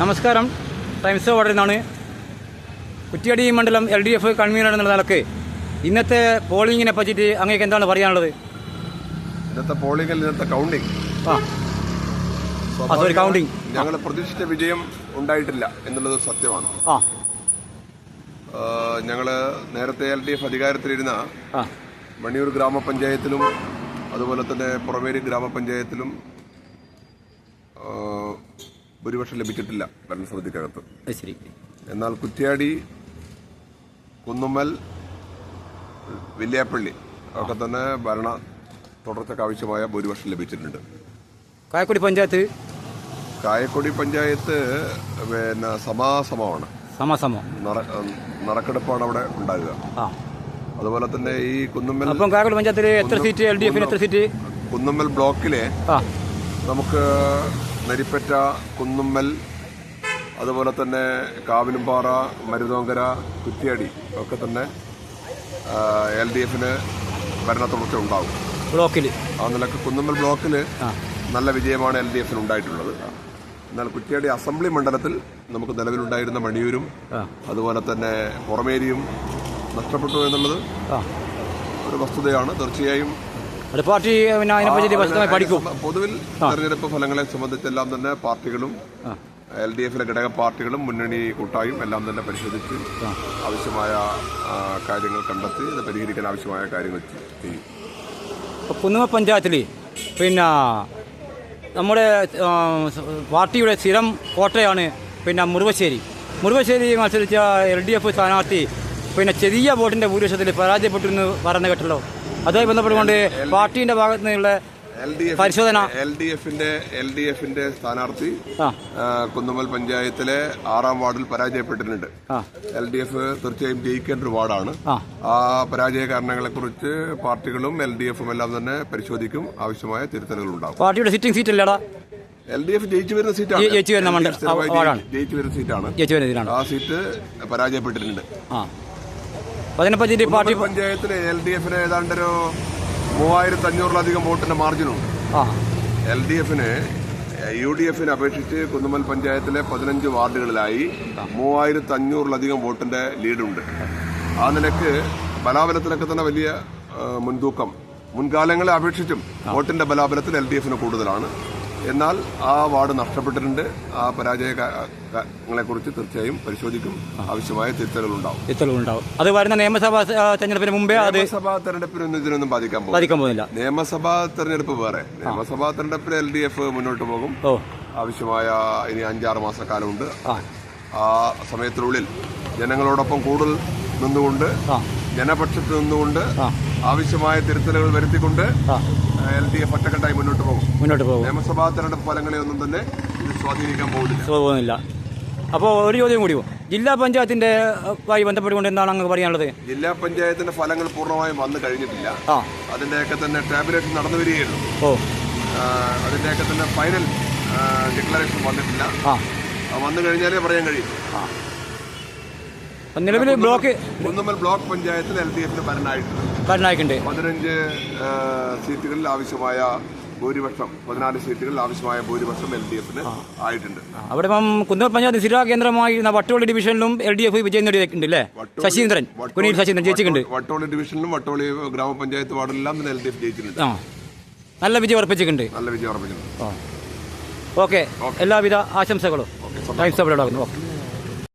നമസ്കാരം. ടൈംസ് ഓർഡറിൽ നിന്നാണ് കുറ്റിയടി മണ്ഡലം എൽ ഡി എഫ് കൺവീനർ എന്നുള്ള നിലയ്ക്ക് ഇന്നത്തെ പോളിങ്ങിനെ പറ്റിയിട്ട് അങ്ങേക്ക് എന്താണ് പറയാനുള്ളത്? ഇന്നത്തെ പോളിംഗിൽ ഇന്നത്തെ കൗണ്ടിങ് ആ. സോറി കൗണ്ടിങ് ഞങ്ങൾ പ്രതീക്ഷിച്ച വിജയം ഉണ്ടായിട്ടില്ല എന്നുള്ളത് സത്യമാണ്. ആ. ഞങ്ങൾ നേരത്തെ എൽ ഡി എഫ് അധികാരത്തിലിരുന്ന മണിയൂർ ഗ്രാമപഞ്ചായത്തിലും അതുപോലെ തന്നെ പുറമേരി ഗ്രാമപഞ്ചായത്തിലും ഭൂരിപക്ഷം ലഭിച്ചിട്ടില്ല ഭരണസമിതിക്കകത്ത്. ശരി. എന്നാൽ കുറ്റ്യാടി കുന്നുമ്മൽ വില്യാപ്പള്ളി ഒക്കെ തന്നെ ഭരണ തുടർച്ചയ്ക്ക് ആവശ്യമായ ഭൂരിപക്ഷം ലഭിച്ചിട്ടുണ്ട്. കായക്കൊടി പഞ്ചായത്ത്? കായക്കൊടി പഞ്ചായത്ത് പിന്നെ സമാസമമാണ്. സമാസമം? നറക്കെടുപ്പാണ് അവിടെ ഉണ്ടാകുക അതുപോലെ തന്നെ ഈ കുന്നുമ്മൽ അപ്പം കായക്കുടി പഞ്ചായത്തിൽ എത്ര സീറ്റ് എൽ ഡി എഫിന് എത്ര സീറ്റ്? കുന്നുമ്മൽ ബ്ലോക്കിലെ നമുക്ക് നരിപ്പറ്റ കുന്നുമ്മൽ അതുപോലെ തന്നെ കാവിലുംപാറ മരുതോങ്കര കുറ്റിയാടി ഒക്കെ തന്നെ എൽ ഡി എഫിന് ഭരണ തുടർച്ച ഉണ്ടാവും. ബ്ലോക്കിൽ ആ നിലയ്ക്ക് കുന്നുമ്മൽ ബ്ലോക്കിൽ നല്ല വിജയമാണ് എൽ ഡി എഫിന് ഉണ്ടായിട്ടുള്ളത്. എന്നാൽ കുറ്റ്യാടി അസംബ്ലി മണ്ഡലത്തിൽ നമുക്ക് നിലവിലുണ്ടായിരുന്ന മണിയൂരും അതുപോലെ തന്നെ പുറമേരിയും നഷ്ടപ്പെട്ടു എന്നുള്ളത് ഒരു വസ്തുതയാണ്. തീർച്ചയായും അത് പാർട്ടി പിന്നെ അതിനെപ്പറ്റി വിശദമായി പഠിക്കും. പൊതുവിൽ തെരഞ്ഞെടുപ്പ് ഫലങ്ങളെ സംബന്ധിച്ചെല്ലാം തന്നെ പാർട്ടികളും എൽ ഡി എഫിലെ ഘടക പാർട്ടികളും മുന്നണി കൂട്ടായും എല്ലാം തന്നെ പരിശോധിച്ച് ആവശ്യമായ കാര്യങ്ങൾ കണ്ടെത്തി ഇത് പരിഹരിക്കാൻ ആവശ്യമായ കാര്യങ്ങൾ ചെയ്യും. കുന്നുമ പഞ്ചായത്തിൽ പിന്നെ നമ്മുടെ പാർട്ടിയുടെ സ്ഥിരം കോട്ടയാണ് പിന്നെ മുറുവശ്ശേരി. മുറുവശ്ശേരി മത്സരിച്ച എൽ ഡി എഫ് സ്ഥാനാർത്ഥി പിന്നെ ചെറിയ വോട്ടിന്റെ ഭൂരിപക്ഷത്തിൽ പരാജയപ്പെട്ടു എന്ന് പറയുന്ന കേട്ടല്ലോ. അതുമായി ബന്ധപ്പെട്ടുകൊണ്ട് പാർട്ടിയുടെ ഭാഗത്തു നിന്നുള്ള എൽ ഡി പരിശോധന. എൽ ഡി എഫിന്റെ എൽ ഡി എഫിന്റെ സ്ഥാനാർത്ഥി ആ, പഞ്ചായത്തിലെ ആറാം വാർഡിൽ പരാജയപ്പെട്ടിട്ടുണ്ട്. എൽ ഡി എഫ് തീർച്ചയായും ജയിക്കേണ്ട ഒരു വാർഡാണ്. ആ. പരാജയ കാരണങ്ങളെ കുറിച്ച് പാർട്ടികളും എൽ ഡി എഫും എല്ലാം തന്നെ പരിശോധിക്കും. ആവശ്യമായ തിരുത്തലുകൾ ഉണ്ടാകും പാർട്ടിയുടെ സിറ്റിംഗ് സീറ്റ് അല്ലേടാ? എൽ ഡി എഫ് ജയിച്ചു വരുന്ന സീറ്റാണ്. ജയി- ജയിച്ചു വരുന്ന സീറ്റാണ്. ആ സീറ്റ് പരാജയപ്പെട്ടിട്ടുണ്ട്. അപ്പോൾ പാർട്ടി പഞ്ചായത്തിൽ എൽ ഡി എഫിന് ഏതാണ്ട് ഒരു മൂവായിരത്തി അഞ്ഞൂറിലധികം വോട്ടിന്റെ മാർജിനുണ്ട് എൽ ഡി എഫിന് യു ഡി എഫിനെ അപേക്ഷിച്ച് കുന്നുമൽ പഞ്ചായത്തിലെ പതിനഞ്ച് വാർഡുകളിലായി മൂവായിരത്തി അഞ്ഞൂറിലധികം വോട്ടിന്റെ ലീഡുണ്ട്. ആ നിലയ്ക്ക് ബലാബലത്തിലൊക്കെ തന്നെ വലിയ മുൻതൂക്കം. മുൻകാലങ്ങളെ അപേക്ഷിച്ചും വോട്ടിന്റെ ബലാബലത്തിൽ എൽ ഡി എഫിന് കൂടുതലാണ്. എന്നാൽ ആ വാർഡ് നഷ്ടപ്പെട്ടിട്ടുണ്ട്. ആ പരാജയങ്ങളെ കുറിച്ച് തീർച്ചയായും പരിശോധിക്കും. ആവശ്യമായ തിരുത്തലുകൾ ഉണ്ടാവും തിരുത്തലുണ്ടാവും അത് വരുന്ന നിയമസഭാ തെരഞ്ഞെടുപ്പിന് മുമ്പേ നിയമസഭാ തെരഞ്ഞെടുപ്പിനൊന്നും ഇതിനൊന്നും ബാധിക്കാൻ ബാധിക്കാൻ പോകുന്നില്ല. നിയമസഭാ തെരഞ്ഞെടുപ്പ് വേറെ. നിയമസഭാ തെരഞ്ഞെടുപ്പിൽ എൽ ഡി എഫ് മുന്നോട്ട് പോകും. ആവശ്യമായ ഇനി അഞ്ചാറ് മാസക്കാലമുണ്ട്. ആ. ആ സമയത്തിനുള്ളിൽ ജനങ്ങളോടൊപ്പം കൂടുതൽ നിന്നുകൊണ്ട് ജനപക്ഷത്ത് നിന്നുകൊണ്ട്. ആവശ്യമായ തിരുത്തലുകൾ വരുത്തിക്കൊണ്ട് എൽ ഡി എഫ് ഒറ്റക്കെട്ടായി മുന്നോട്ട് പോകും. മുന്നോട്ട് പോകും. നിയമസഭാ തെരഞ്ഞെടുപ്പ് ഫലങ്ങളെ ഒന്നും തന്നെ ഇത് സ്വാധീനിക്കാൻ പോകുന്നില്ല പോകുന്നില്ല. അപ്പോൾ ഒരു ചോദ്യം കൂടി ജില്ലാ പഞ്ചായത്തിന്റെ ആയി ബന്ധപ്പെട്ടുകൊണ്ട് എന്താണ് അങ്ങ് പറയാനുള്ളത്? ജില്ലാ പഞ്ചായത്തിന്റെ ഫലങ്ങൾ പൂർണമായും വന്നു കഴിഞ്ഞിട്ടില്ല. ആ. അതിന്റെയൊക്കെ തന്നെ ടാബുലേഷൻ നടന്നു വരികയുള്ളൂ. ഓ. അതിന്റെയൊക്കെ തന്നെ ഫൈനൽ ഡിക്ലറേഷൻ വന്നിട്ടില്ല. ആ. വന്നു കഴിഞ്ഞാലേ പറയാൻ കഴിയും. നിലവിൽ ബ്ലോക്ക് കുന്നുമ്മൽ ബ്ലോക്ക് പഞ്ചായത്തിൽ എൽ ഡി എഫിന് ഭരണമായിട്ടുണ്ട്. ഭരണമായിട്ടുണ്ട്. പതിനഞ്ച് സീറ്റുകളിൽ ആവശ്യമായ ഭൂരിപക്ഷം പതിനാല് സീറ്റുകളിൽ ആവശ്യമായ ഭൂരിപക്ഷം എൽ ഡി എഫിന് ആയിട്ടുണ്ട് അവിടെ ഇപ്പം കുന്നൂർ പഞ്ചായത്ത് സിരാ കേന്ദ്രമായിരുന്ന വട്ടോളി ഡിവിഷനിലും എൽ ഡി എഫ് വിജയം നേടിയിട്ടുണ്ട് അല്ലേ ശശീന്ദ്രൻ കുനിയിൽ ശശീന്ദ്രൻ ജയിച്ചിട്ടുണ്ട്. വട്ടോളി ഡിവിഷനിലും വട്ടോളി ഗ്രാമപഞ്ചായത്ത് വാർഡിലെല്ലാം എൽ ഡി എഫ് ജയിച്ചിട്ടുണ്ട് നല്ല വിജയം ഉറപ്പിച്ചിട്ടുണ്ട്. നല്ല വിജയം ഉറപ്പിച്ചിട്ടുണ്ട്. ഓക്കെ. എല്ലാവിധ ആശംസകളും. ടൈംസ് അവിടെ ഓക്കെ.